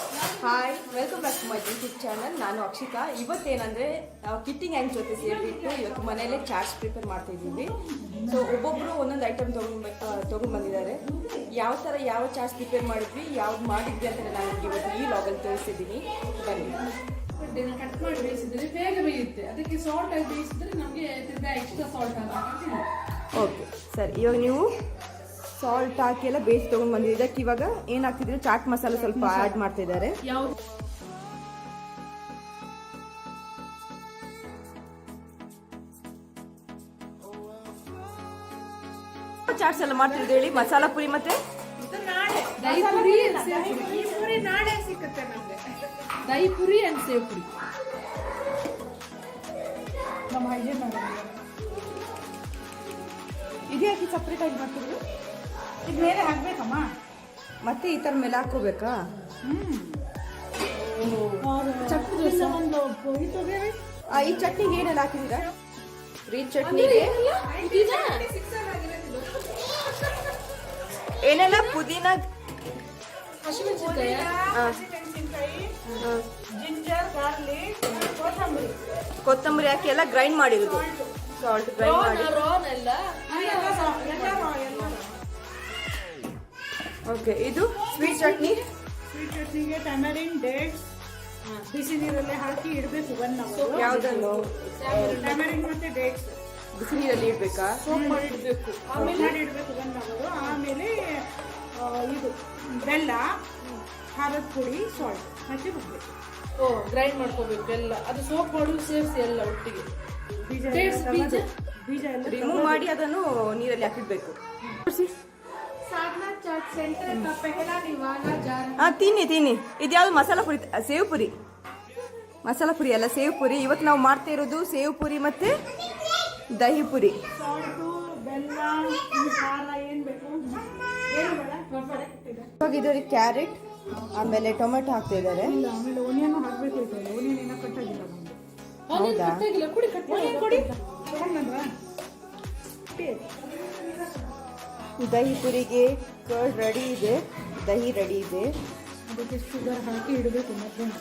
Hi welcome back to my YouTube channel ನಾನು ಅಕ್ಷಿತಾ. ಇವತ್ತೇನಂದ್ರೆ ನಾವು kidding and ಜೊತೆ ಸೇರಿಬಿಟ್ಟು ಇವತ್ತು ಮನೆಯಲ್ಲೇ ಚಾಟ್ಸ್ ಪ್ರಿಪೇರ್ ಮಾಡ್ತಾ ಇದ್ದೀವಿ ಸೊ ಒಬ್ಬೊಬ್ಬರು ಒಂದೊಂದು ಐಟಮ್ ತೊಗೊಂಡು ತೊಗೊಂಡು ಬಂದಿದ್ದಾರೆ. ಯಾವ ಥರ ಯಾವ ಚಾಟ್ಸ್ ಪ್ರಿಪೇರ್ ಮಾಡಿದ್ವಿ ಯಾವ್ದು ಮಾಡಿದ್ವಿ ಅಂತ ನಾನು ಇವತ್ತು ಈ ಲಾಗಲ್ಲಿ ತೋರಿಸಿದ್ದೀನಿ ಬನ್ನಿ. ಕಟ್ ಮಾಡಿ ಬೇಯಿಸಿದ್ರೆ ಬೇಗ ಬೇಯುತ್ತೆ. ಅದಕ್ಕೆ ಸಾಲ್ಟ್ ಆಗಿ ಬೇಯಿಸಿದ್ರೆ ನಮಗೆ ಎಕ್ಸ್ಟ್ರಾ ಸಾಲ್ಟ್ ಆಗುತ್ತೆ ಓಕೆ ಸರಿ. ಇವಾಗ ನೀವು ಸಾಲ್ಟ್ ಹಾಕಿ ಎಲ್ಲ ಬೇಯಿಸಿ ತೊಗೊಂಡು ಬಂದಿದೆ ಇದಕ್ಕೆ ಇವಾಗ ಏನು ಹಾಕ್ತಿದ್ರೆ ಚಾಟ್ ಮಸಾಲೆ ಸ್ವಲ್ಪ ಆ್ಯಡ್ ಮಾಡ್ತಿದ್ದಾರೆ. ಚಾಟ್ಸ್ ಎಲ್ಲ ಮಾಡ್ತಿದ್ದೆ ಹೇಳಿ. ಮಸಾಲ ಪುರಿ ಮತ್ತೆ? ದಹಿ ಪುರಿ ಪುರಿ ಅಂಡ್ ಸೇವ್ ನಮ್ಮ ಇದು ಸಪ್ರೇಟ್ ಆಗಿ ಮಾಡ್ತಿದ್ರು ಇದು ಮೇಲೆ ಹಾಕ್ಬೇಕಮ್ಮ. ಮತ್ತೆ ಈ ಥರ ಮೇಲೆ ಹಾಕೋಬೇಕಾ ಈ ಚಟ್ನಿಗೆ ಏನೆಲ್ಲ ಹಾಕಿದ್ದೀರಾ ಗ್ರೀನ್ ಚಟ್ನಿಗೆ? ಏನೆಲ್ಲ? ಪುದೀನ? ಹಸಿಮೆಣಸಿನಕಾಯಿ ಆ, ಜಿಂಜರ್ ಗಾರ್ಲಿಕ್ ಕೊತ್ತಂಬರಿ. ಕೊತ್ತಂಬರಿ ಹಾಕಿ ಎಲ್ಲ ಗ್ರೈಂಡ್ ಮಾಡಿರೋದು. ಸಾಲ್ಟ್ ಗ್ರೈಂಡ್ ಮಾಡಿ. ಓಕೆ ಇದು ಸ್ವೀಟ್ ಚಟ್ನಿ? ಸ್ವೀಟ್ ಚಟ್ನಿಗೆ ಟಮರಿನ್ ಡೇಟ್ಸ್ ಬಿಸಿ ನೀರಲ್ಲಿ ಹಾಕಿ ಇಡಬೇಕು ಒನ್ ಅವರ್ ಟಮರಿನ್ ಮತ್ತೆ ಡೇಟ್ಸ್ ಬಿಸಿ ನೀರಲ್ಲಿ ಇಡಬೇಕಾ? ಸೋಪ್ ಮಾಡಿ ಇಡಬೇಕು. ಆಮೇಲೆ ಮಾಡಿ ಇಡಬೇಕು ಒನ್ ಅವರು ಆಮೇಲೆ ಇದು ಬೆಲ್ಲ ಖಾರದ ಪುಡಿ ಸಾಲ್ಟ್ ಹಾಕಿ ರುಬ್ಬೇಕು ಓ ಗ್ರೈಂಡ್ ಮಾಡ್ಕೋಬೇಕು ಬೆಲ್ಲ. ಅದು ಸೋಪ್ ಮಾಡು ಸೇರಿಸಿ ಎಲ್ಲ ಒಟ್ಟಿಗೆ. ಬೀಜ? ಬೀಜ? ಎಲ್ಲ ರಿಮೂವ್ ಮಾಡಿ ಅದನ್ನು ನೀರಲ್ಲಿ ಹಾಕಿಡ್ಬೇಕು. ಹಾ ತಿನ್ನಿ ತಿನ್ನಿ. ಇದು ಯಾವ್ದು ಮಸಾಲ ಪುರಿ? ಸೇವ್ ಪುರಿ. ಮಸಾಲ ಪುರಿ ಅಲ್ಲ ಸೇವ್ ಪುರಿ. ಇವತ್ತು ನಾವು ಮಾಡ್ತಾ ಇರೋದು ಸೇವ್ ಪುರಿ ಮತ್ತೆ ದಹಿ ಪುರಿ. ಇವಾಗ ಇದರಲ್ಲಿ ಕ್ಯಾರೆಟ್ ಆಮೇಲೆ ಟೊಮೆಟೊ ಹಾಕ್ತಾ ಇದ್ದಾರೆ. ಇಲ್ಲ ದಹಿ ಪುರಿಗೆ ಕರ್ಡ್ ರೆಡಿ ಇದೆ. ದಹಿ ರೆಡಿ ಇದೆ. ಅದಕ್ಕೆ ಶುಗರ್ ಹಾಕಿ ಇಡಬೇಕು ಮಧ್ಯಾಹ್ನ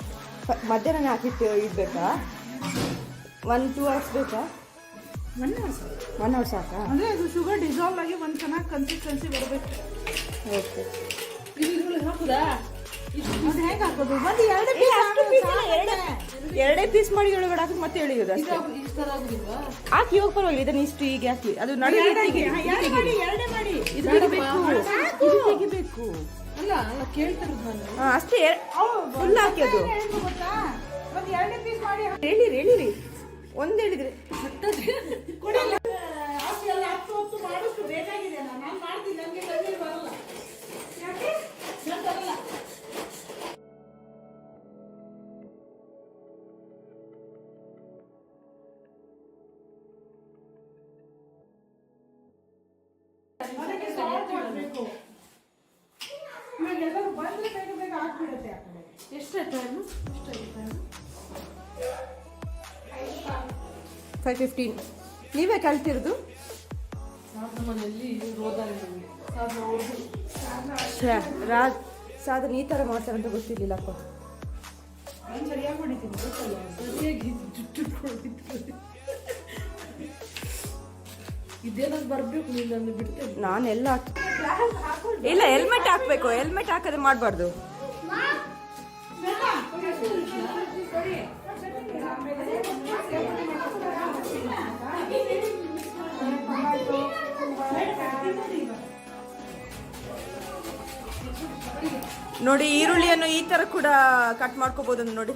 ಮಧ್ಯಾಹ್ನ ಹಾಕಿಟ್ಟು ಇಡಬೇಕಾ? ಒನ್ ಟೂ ಅವರ್ಸ್ ಬೇಕಾ? One hours. ಒನ್ ಅವರ್ಸ್ ಸಾಕಾ? ಅಂದರೆ ಅದು ಶುಗರ್ ಡಿಸಾಲ್ವ್ ಆಗಿ ಒಂದು ಚೆನ್ನಾಗಿ ಕನ್ಸಿಸ್ಟೆನ್ಸಿ ಬರಬೇಕು. ಓಕೆ ಇದು ಹಾಕುದಾ? ಎರಡು ಪೀಸ್ ಮಾಡಿ ಒಳಗಡೆ ಹಾಕಿ ಮತ್ತೆ ಎಳೆಯೋದು ಹಾಕಿ ಹೋಗಿ ಪರವಾಗಿಲ್ಲ ಇದನ್ನ ಇಷ್ಟು ಈಗ ಹಾಕಿ. ಅದು ಅಷ್ಟೇ ಫುಲ್ ಹಾಕಿ ಅದು. ಹೇಳಿರಿ ಹೇಳಿರಿ ಒಂದ್ ಹೇಳಿದ್ರೆ. ಅದಕ್ಕೆ salt ಹಾಕ್ಬೇಕು. ಇವಾಗ ಎಲ್ಲರೂ ಬಂದ್ರೆ ಬೇಗ ಬೇಗ ಹಾಕ್ಬಿಡುತ್ತೆ ಆ ಕಡೆ ಎಷ್ಟು ಟೈಮು ಎಷ್ಟು ಟೈಮ್ ಫೈವ್ ಫಿಫ್ಟೀನ್ ನೀವೇ ಕಲ್ತಿರೋದು? ಸಾಧನ ಮನೆಯಲ್ಲಿ ರೋದಾನ ಸಾಧನ ಅವ್ರದ್ದು ರಾಜ್ ಸಾಧನ ಈ ಥರ ಮಾಡ್ತಾರೆ ಅಂತ ಗೊತ್ತಿರ್ಲಿಲ್ಲಪ್ಪ ನಾನು ಸರಿಯಾಗಿ ಹೊಡಿತೀನಿ ಗೊತ್ತಲ್ಲ? ಸರಿಯಾಗಿ ಜುಟ್ಟು ನಾನೆಲ್ಲ ಇಲ್ಲ ಹೆಲ್ಮೆಟ್ ಹಾಕ್ಬೇಕು ಹೆಲ್ಮೆಟ್ ಹಾಕದೆ ಮಾಡಬಾರ್ದು. ನೋಡಿ ಈರುಳ್ಳಿಯನ್ನು ಈ ತರ ಕೂಡ ಕಟ್ ಮಾಡ್ಕೋಬಹುದು ನೋಡಿ.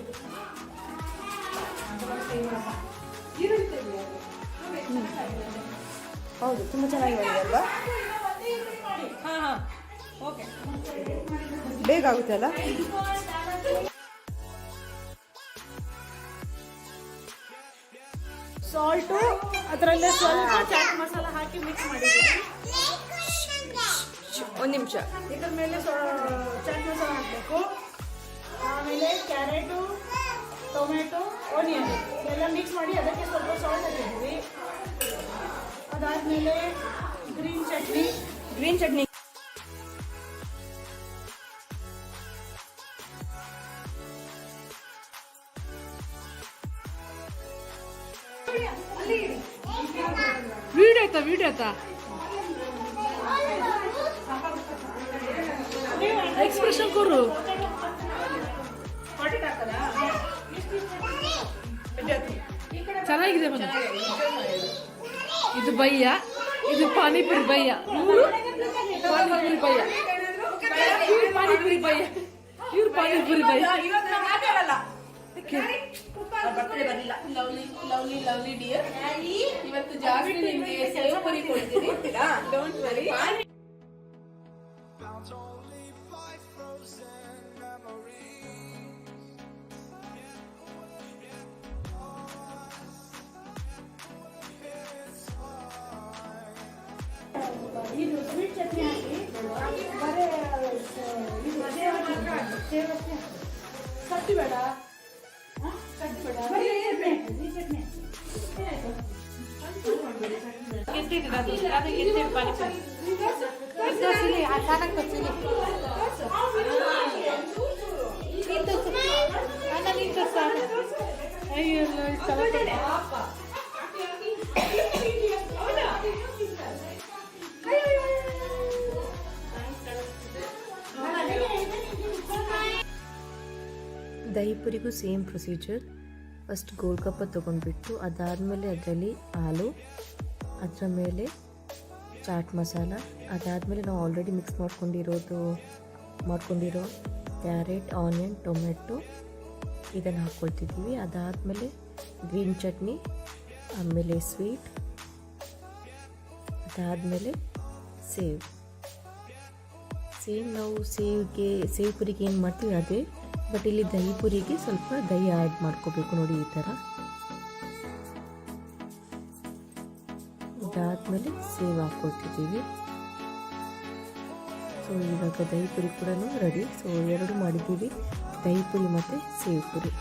ಹೌದು ತುಂಬ ಚೆನ್ನಾಗಿ ಮಾಡಿದೆ ಅಲ್ವಾ? ಬೇಗ ಆಗುತ್ತೆ ಅಲ್ಲ? ಸಾಲ್ಟು ಅದರಲ್ಲೇ ಸ್ವಲ್ಪ ಚಾಟ್ ಮಸಾಲ ಹಾಕಿ ಮಿಕ್ಸ್ ಮಾಡಿದ್ದೀನಿ. ಒಂದು ನಿಮಿಷ. ಇದ್ರ ಮೇಲೆ ಚಾಟ್ ಮಸಾಲ ಹಾಕಬೇಕು. ಆಮೇಲೆ ಕ್ಯಾರೆಟು ಟೊಮೆಟೊ ಆನಿಯನ್ ಎಲ್ಲ ಮಿಕ್ಸ್ ಮಾಡಿ ಅದಕ್ಕೆ ಸ್ವಲ್ಪ ಸಾಲ್ಟ್ ಹಾಕಿದ್ವಿ ಅದಾದಮೇಲೆ green chutney. Green chutney. Video ಆಯ್ತಾ ವಿಡಿಯೋ ಆಯ್ತಾ? ಎಕ್ಸ್ಪ್ರೆಷನ್ ಕೊಡು ಚೆನ್ನಾಗಿದೆ ಮನೆ ಇದು ಬಯ್ಯ, ಇದು ಪಾನಿಪುರಿ ಬಯ್ಯ. ಪಾನಿಪುರಿ ಬಯ್ಯ. ಇವ್ರು ಪಾನಿಪುರಿ ಬಯ್ಯ. ಇವ್ರು ಪಾನಿಪುರಿ ಬಯ್ಯ. ಇವತ್ತು ಜಾಸ್ತಿ ನಿಮ್ಗೆ ಕೊಡ್ತೀನಿ ಹಾಕಿ ಸೇವ್ ಅಷ್ಟೇ ಹಾಕಿ. ಕಟ್ಟಿ ಬೇಡ ಹಾ? ಬರೀ ಈ ಚಟ್ನಿ ಹಾಕಿ, ಈ ಚಟ್ನಿ ದಹಿಪುರಿಗೂ ಸೇಮ್ ಪ್ರೊಸೀಜರ್. ಫಸ್ಟ್ ಗೋಲ್ಗಪ್ಪ ತೊಗೊಂಡ್ಬಿಟ್ಟು ಅದಾದಮೇಲೆ ಅದರಲ್ಲಿ ಹಾಲು, ಅದರ ಮೇಲೆ ಚಾಟ್ ಮಸಾಲ, ಅದಾದಮೇಲೆ ನಾವು ಆಲ್ರೆಡಿ ಮಿಕ್ಸ್ ಮಾಡ್ಕೊಂಡಿರೋದು, ಮಾಡ್ಕೊಂಡಿರೋ ಕ್ಯಾರೆಟ್, ಆನಿಯನ್ ಟೊಮೆಟೊ ಇದನ್ನು ಹಾಕ್ಕೊಳ್ತಿದ್ದೀವಿ ಅದಾದಮೇಲೆ ಗ್ರೀನ್ ಚಟ್ನಿ, ಆಮೇಲೆ ಸ್ವೀಟ್, ಅದಾದಮೇಲೆ ಸೇವ್. ಸೇಮ್ ನಾವು ಸೇವ್ಗೆ, ಸೇವ್ ಪುರಿಗೆ ಏನು ಮಾಡ್ತೀವಿ ಅದೇ ಬಟ್ ಇಲ್ಲಿ ದಹಿ ಪುರಿಗೆ ಸ್ವಲ್ಪ ದಹಿ ಆ್ಯಡ್ ಮಾಡ್ಕೋಬೇಕು ನೋಡಿ ಈ ಥರ. ಇದಾದಮೇಲೆ ಸೇವ್ ಹಾಕ್ಕೊಳ್ತಿದ್ದೀವಿ ಸೊ ಇವಾಗ ದಹಿ ಪುರಿ ಕೂಡ ರೆಡಿ ಸೊ ಎರಡು ಮಾಡಿದ್ದೀವಿ. ದಹಿ ಪುರಿ ಮತ್ತು ಸೇವ್ ಪುರಿ.